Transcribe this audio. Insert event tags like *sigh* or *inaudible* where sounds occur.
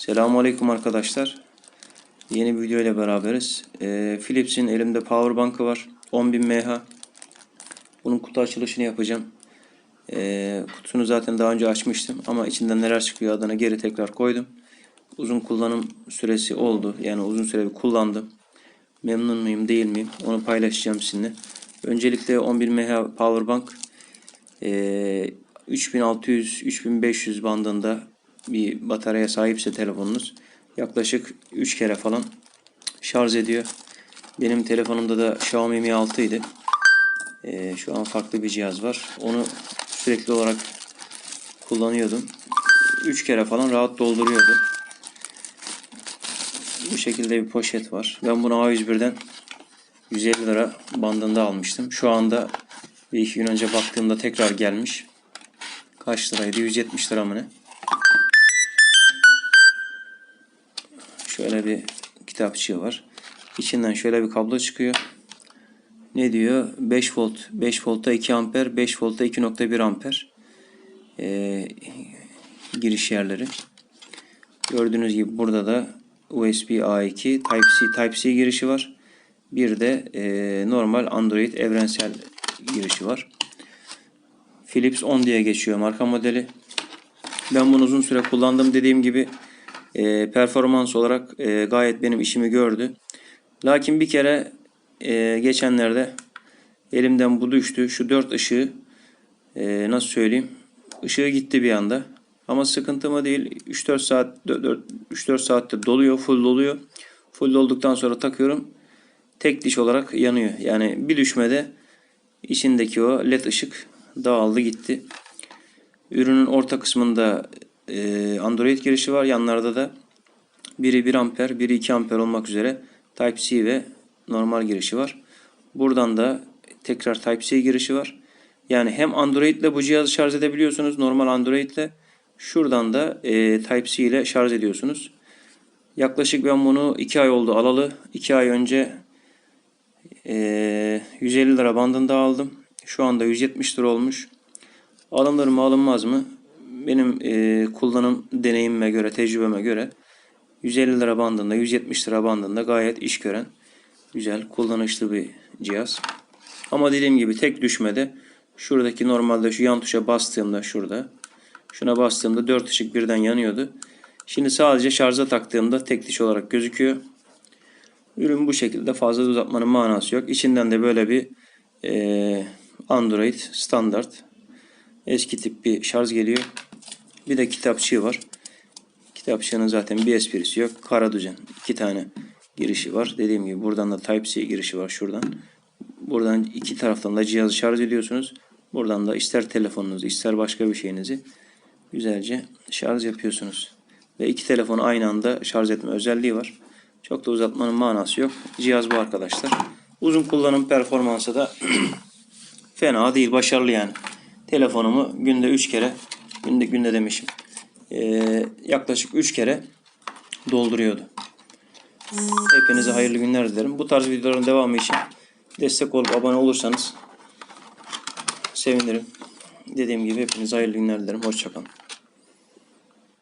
Selamünaleyküm arkadaşlar. Yeni bir video ile beraberiz. Ee, Philips'in elimde power bankı var. 10.000 mAh. Bunun kutu açılışını yapacağım. Ee, kutusunu zaten daha önce açmıştım ama içinden neler çıkıyor adına geri tekrar koydum. Uzun kullanım süresi oldu. Yani uzun süre bir kullandım. Memnun muyum değil miyim onu paylaşacağım sizinle. Öncelikle 11 mAh power bank ee, 3600-3500 bandında bir bataryaya sahipse telefonunuz yaklaşık 3 kere falan şarj ediyor. Benim telefonumda da Xiaomi Mi 6 idi. Ee, şu an farklı bir cihaz var. Onu sürekli olarak kullanıyordum. 3 kere falan rahat dolduruyordu. Bu şekilde bir poşet var. Ben bunu A101'den 150 lira bandında almıştım. Şu anda bir iki gün önce baktığımda tekrar gelmiş. Kaç liraydı? 170 lira mı ne? Şöyle bir kitapçığı var. İçinden şöyle bir kablo çıkıyor. Ne diyor? 5 volt. 5 voltta 2 amper. 5 voltta 2.1 amper. Ee, giriş yerleri. Gördüğünüz gibi burada da USB A2 Type-C Type-C girişi var. Bir de e, normal Android evrensel girişi var. Philips 10 diye geçiyor marka modeli. Ben bunu uzun süre kullandım. Dediğim gibi e, performans olarak e, gayet benim işimi gördü. Lakin bir kere e, geçenlerde elimden bu düştü. Şu dört ışığı e, nasıl söyleyeyim? Işığı gitti bir anda. Ama sıkıntı mı değil. 3-4 saat 3-4 saatte doluyor, full doluyor. Full dolduktan sonra takıyorum. Tek diş olarak yanıyor. Yani bir düşmede içindeki o led ışık dağıldı gitti. Ürünün orta kısmında e, Android girişi var. Yanlarda da biri 1 amper, biri 2 amper olmak üzere Type-C ve normal girişi var. Buradan da tekrar Type-C girişi var. Yani hem Android ile bu cihazı şarj edebiliyorsunuz. Normal Android ile. Şuradan da e, Type-C ile şarj ediyorsunuz. Yaklaşık ben bunu 2 ay oldu alalı. 2 ay önce e, 150 lira bandında aldım. Şu anda 170 lira olmuş. Alınır mı alınmaz mı? Benim e, kullanım deneyimime göre, tecrübeme göre 150 lira bandında, 170 lira bandında gayet iş gören, güzel, kullanışlı bir cihaz. Ama dediğim gibi tek düşmede şuradaki normalde şu yan tuşa bastığımda şurada, şuna bastığımda 4 ışık birden yanıyordu. Şimdi sadece şarja taktığımda tek diş olarak gözüküyor. Ürün bu şekilde fazla uzatmanın manası yok. İçinden de böyle bir e, Android standart eski tip bir şarj geliyor. Bir de kitapçığı var. Kitapçığının zaten bir esprisi yok. Kara düzen. iki tane girişi var. Dediğim gibi buradan da Type-C girişi var şuradan. Buradan iki taraftan da cihazı şarj ediyorsunuz. Buradan da ister telefonunuzu ister başka bir şeyinizi güzelce şarj yapıyorsunuz. Ve iki telefonu aynı anda şarj etme özelliği var. Çok da uzatmanın manası yok. Cihaz bu arkadaşlar. Uzun kullanım performansı da *clears throat* fena değil. Başarılı yani. Telefonumu günde 3 kere günde günde demişim. Ee, yaklaşık 3 kere dolduruyordu. Hepinize hayırlı günler dilerim. Bu tarz videoların devamı için destek olup abone olursanız sevinirim. Dediğim gibi hepinize hayırlı günler dilerim. Hoşçakalın.